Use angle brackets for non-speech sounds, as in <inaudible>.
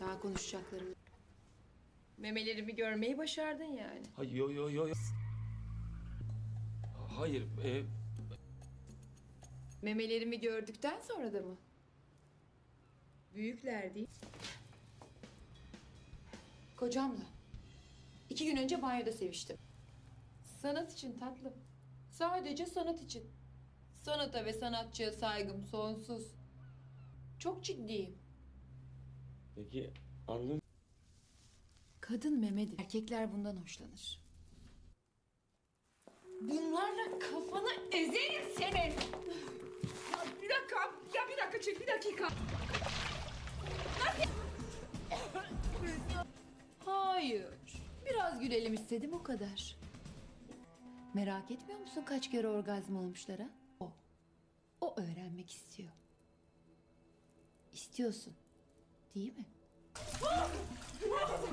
Daha konuşacaklarım. Memelerimi görmeyi başardın yani. Hayır yo yo yo. yo. Hayır e, Memelerimi gördükten sonra da mı? Büyükler değil. Kocamla. İki gün önce banyoda seviştim. Sanat için tatlım. Sadece sanat için. Sanata ve sanatçıya saygım sonsuz. Çok ciddiyim. peki anlam Kadın memedir. Erkekler bundan hoşlanır. Bunlarla kafanı ezerim senin. Bir dakika. Ya bir dakika çek bir dakika. Hayır. Biraz gülelim istedim o kadar. Merak etmiyor musun kaç kere orgazm olmuşlara? Öğrenmek istiyor. İstiyorsun. Değil mi? <laughs>